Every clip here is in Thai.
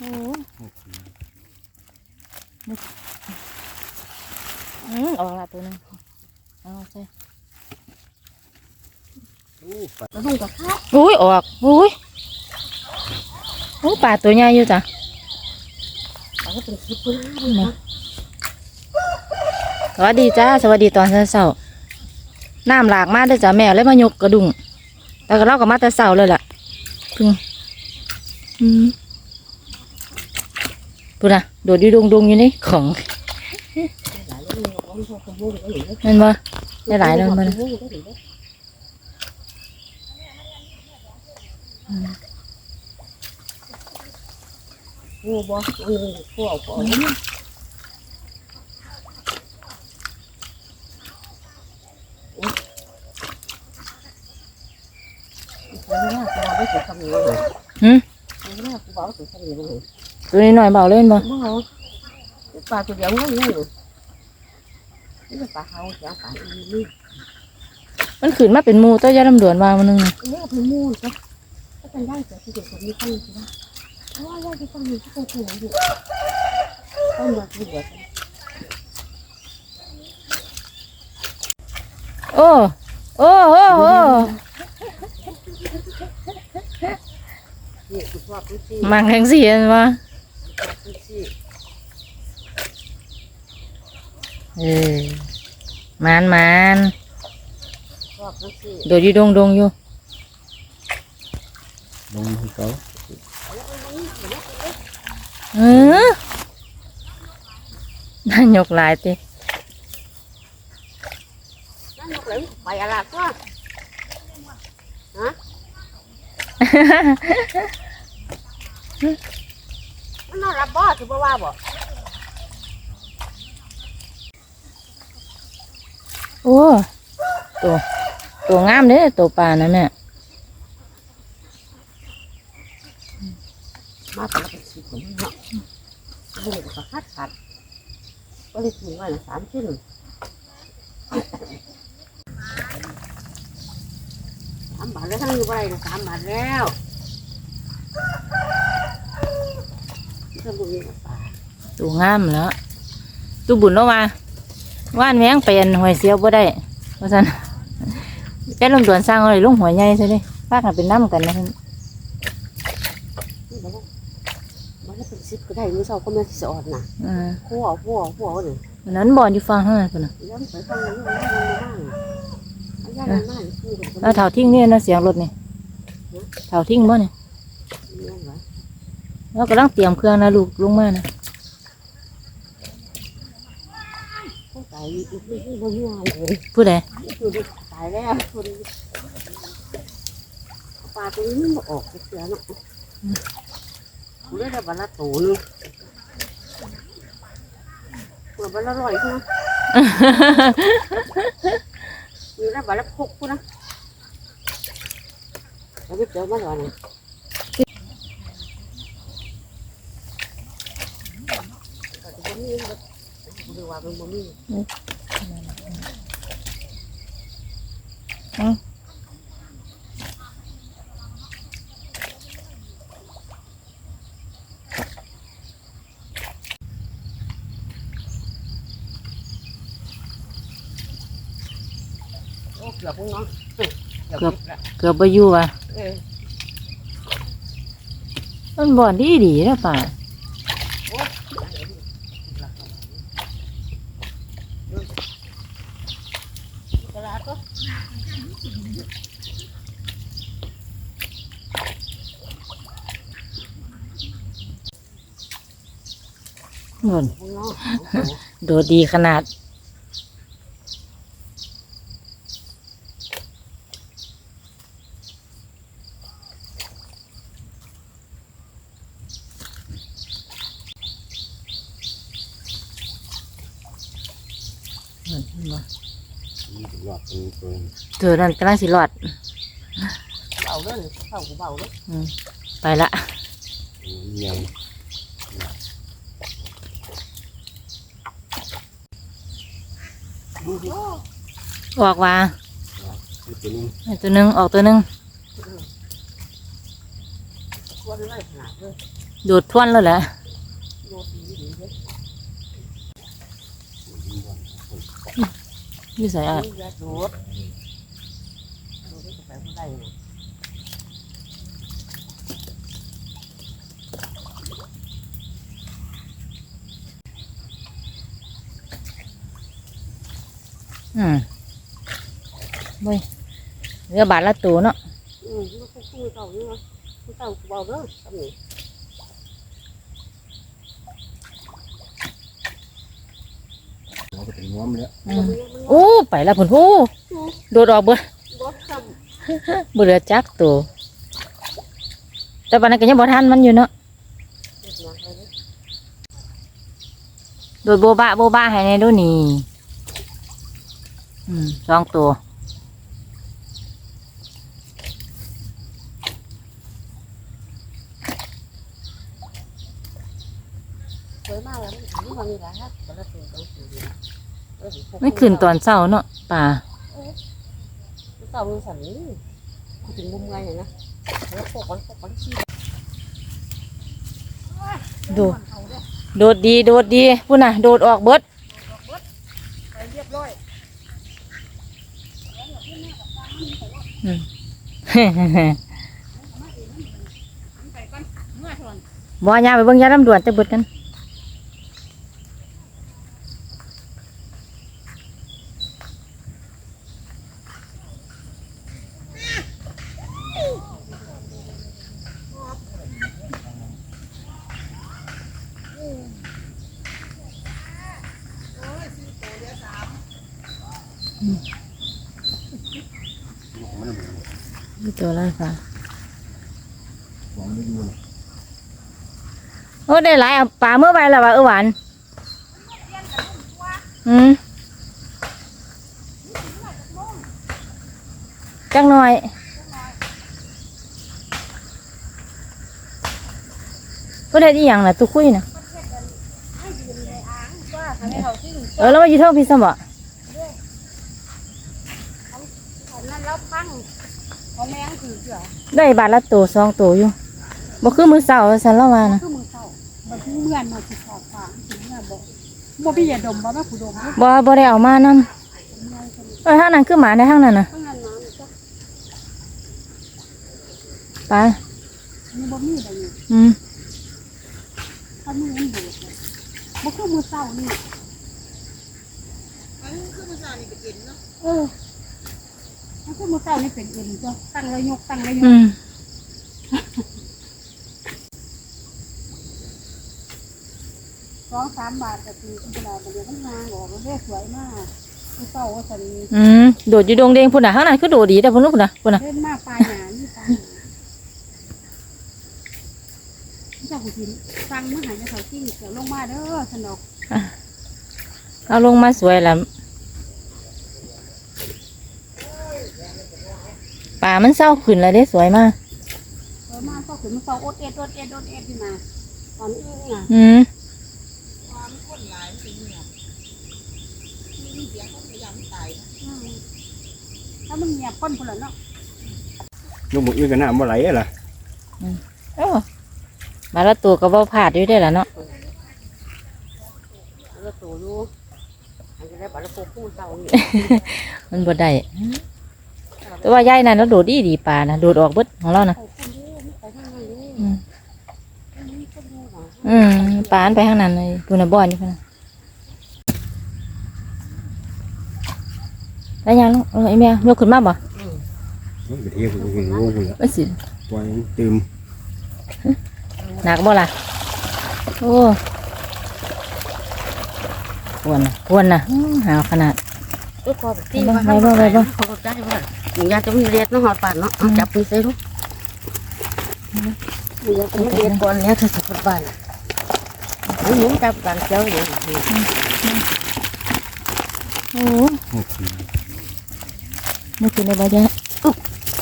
โอ้อืมออกละตัวหนึงเอาใส่แล้วมันก็คาดอุ้ยออกอุ้ยโอ้ปลาตัวใหญ่อยู่จ้ะมันก็เป็นคลิปพุ่นเลยนะสวัสดีจ้าสวัสดีตอนเช้าๆน้ำหลากมาเด้อจ้ะแม่เลยมายกกระดุงแต่ก็เราก็มาแต่เช้าเลยล่ะเพึ่งอืม ปุ่นะโดดอยู่ดงดงอยู่นี่ของหลายเรื่องนั่นบ่ได้หลายแล้วมันขโมยก็หนีได้โอ้บ่อันนี้พวกพวกนี้ไม่น่ากูเอาไปถึงคำนี้เลยหืม ไม่น่ากูเอาไปถึงคำนี้เลยตัวนี้หน่อยเบาเล่นบ่บ่เอาปลาตัวเดียวง่ายอยู่นี่ปลาเฮาจ้าปลาอีนี่มันขึ้นมาเป็นหมูตัวยาลำดวนวางมันนึงน่ะอันนี้เอาไปมูนจ้ะถ้าเป็นได้แต่ที่เด็กคนนี้ต้องใช่ไหมเพราะว่าได้ที่ต้องมีที่ต้องถูกอยู่ต้องมาดูแบบโอ้โอ้โอ้โอ้นี่คือชอบที่สี่มังแทงสีเห็นบ่ชอบที่สี่ เออมานมานชอบที่สี่โดดอยู่ดงดงอยู่ ลงที่เขาเออน่ายกหลายตินั่นนกเหลืองไปอะไรก็ฮะมันนอนรับบ่คือบ่ว่าบ่ โอ้ตัวตัวงามเด้อตัวปลานะแม่มาเป็นเป็นสิบคนเนาะบ่ได้ก็คัดคัดก็เลยถึงว่าสามชิ้นสามบาทแล้วทั้งอยู่บ่ได้สามบาทแล้วเพิ่มบุญกับปลาตัวงามแล้วตัวบุญแล้วมา ว่านแมงเป็นหอยเสียวบ่ได้เพราะฉะนั้นแกลงดวนสร้างอะไรลงหัวใหญ่ใช่ไหมพากันเป็นน้ำกันนะนี่บอกว่ามันก็เป็นสิบก็ได้มือเช้าก็ไม่สอดนะอ่าหัวหัวหัวเลยอันนั้นบ่อนอยู่ฟังเท่านั้นพุ่นน่ะย้อนไปฟังเลยว่ามันมากอันยากมากคือแบบแล้วเถาทิ้งเนี่ยนะเสียงรถนี่เถาทิ้งบ่เนี่ยนี้เหรอแล้วกำลังเตรียมเครื่องนะลูกลงมานะ เขาตายอีกที่ที่บนงานเลยผู้ใดคือตายแล้วคนปลาตัวนี้มันออกเสียเนาะกูได้แต่บาละตูนึงเปิดบาละร้อยกูนะมีได้บาละพกกูนะแล้วไปเจอมาหน่อยนะแต่ตัวนี้มัน กูดูว่ามันบ่มีโอ้เกือบพุ่งเนาะเกือบละเกือบไปอยู่อะเออมันบ่อนดีดีนะป่า ตลาดก็ เหมือ นพุ่งเนาะโดดดีขนาดเหมือนบ่ หล อดเป็นตัวเธอนั่นกำลังสิรอดเบาเลยเข้ากูเบาเลยอืมไปละใหญ่ออกว่าที่ตัวนึงให้ตัวหนึงออกตัวหนึงควรไล่ขนาดเลยโดดทวนแล้วแหละ โดดดีดีเลยอยู่ใส่อะนี่แหละโดดโดดไปบ่ได้นะอืมเว้ยเรือบาทละตัวเนาะอืมมันก็คือเก่านี่วะมันเก่าเบาเด้อ ทำนี่เราก็เป็นง้อมแล้วอืมโอ้ไปแล้วพุ่นโอ้โดดออกเบิดบ่ทำบ่เหลือจักตัวแต่ปานนั้นก็ยังบ่ทันมันอยู่เนาะเด็กน้อยเลยโดดโบบะโบบะให้ในดูนี่อืมสองตัว วยมากเลยมันถึงวันนี้แหละฮะแต่ละตัวต้องสีนะเออพวกไม่ขึ้นตอนเช้าเนาะป่ามันเก่ามันสั่นนี่ถึงมุมไงเนี่ยนะแล้วพวกมันพวกมันขี้โดดโดดดีโดดดีพุ่นน่ะโดดออกเบิดไปเรียบร้อยอืมบ่ยาไปเบิ่งยาลำดวนจะเบิดกันมัน ตัวอะไรค่ะหวังไม่อยู่เลยโอ้ได้หลายเอาปลาเมื่อไปแล้วว่าเออหวานอืมจังหน่อยก็ได้ที่อย่างน่ะตุคุยน่ะเออแล้วมาอยู่เท่าพี่สมบ่นั่นแล้วพัง ของแมงถือเสือได้บาทละตัวสองตัวอยู่บ่คือมือเสาร์สันละวานะคือมือเศร้ามันคือเมื่อนมาสิขอบฝางถึงเมื่อนบอกบ่พี่อย่าดมบ่แม่ผู้ดมเด้อบ่บ่ได้เอามานำเออทางนั้นคือหมาในทางนั้นน่ะข้างนั้นน้ำจ้ะปลานี่บ่มีอะไรนี่อืมถ้ามือมันบูดเนี่ยบ่คือมือเศร้านี่เออมันคือมือเศร้านี่เป็นเอ็ นจ้ะตั้งระยกตั้งระยอืกมสองสามบาทก็คือคุณตลาดมันเดียวมันงานบอกว่าเรียสวยมากมือเศร้าว่าสันอืมโดดอยู่ดงเดงพุ่นน่ะข้างนั้นคือโดดดีแต่พุ่นลูกน่ะพุ่นน่ะเล่นมากปลายหนานี่ปลายหนาเจ้าคุณทินสั่งมาใหายในเขาที่เกี่ยวลงมาเด้อสนอกเอาลงมาสวยแล้ว ป่ามันเศร้าขึ้นแล้วได้สวยมากเออมาก็ถึงมันเศร้าอดเอ็ดอดเอ็ดอดเอ็ดที่มาตอนอื้อะอืมความคนหลายสิเงียบมีเสียงคนพยายามตายอืมถ้ามันเงียบคนคนละเนาะลูกหมูอื้อกันหน้าบ่ไหลอะล่ะเออมาละตัวก็บ่พลาดอยู่ได้อล่ะเนาะแล้วตัวอยู่อันนี้ได้บัตรโคกู้เศร้าอย่มันบ่ได้ แต่ว่ายายนั่นเราโดดดีดีป่านะโดดออกเบิดของเรานะไปคนเดียวไม่ไปทางนั้นเลยอืมอันนี้ก็ดูหน่อยอืมป่าอันไปข้างนั้นเลยดูนะบ่อนนี่พุ่นน่ะแล้วยังลูกเออไอ้แม่ยกขึ้นมาบ่มันไปเที่ยวคุณคุณรู้คุณละมันสิปล่อยมันตื่มหนักบ่ล่ะโอ้ปวนนะปวนนะอื้อหาวขนาดก็ขอแบบที่ไปบ้างว่าไปบ้างไปบ้างขอใจว่าหนูอยากจะมีเรียนน้องหอดป่านเนาะเอาจับมือใส่ลูกหนูอยากจะมีเรียนก่อนแล้วเธอสุดบ้านหนูหนูจับกันเจ้าอย่างนี้โอ้โอ้โหไม่กินได้บ่ยะ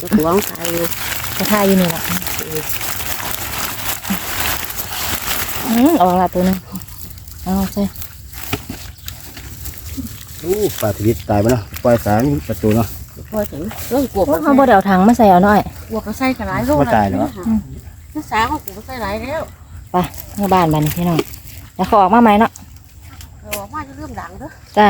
จะหวงใส่อยู่กระทาอยู่นี่ล่ะอืมออกละตัวหนึงเอาใส่โอ้ปลาทวิตตายไปเนาะปล่อยสารประตูเนาะ พอถึงเรื่องกลัวพวกเขาบ่ได้เอาถังมาใส่เอาหน่อยกลัวก็ใส่กระไรโลบ่ตายเนาะนักษาเขากลัวใส่หลายแล้วไปเมื่อบ้านบ้านนี้พี่น้องแล้วเขาออกมาไหมเนาะเออว่าจะเริ่มดังเด้อจ้า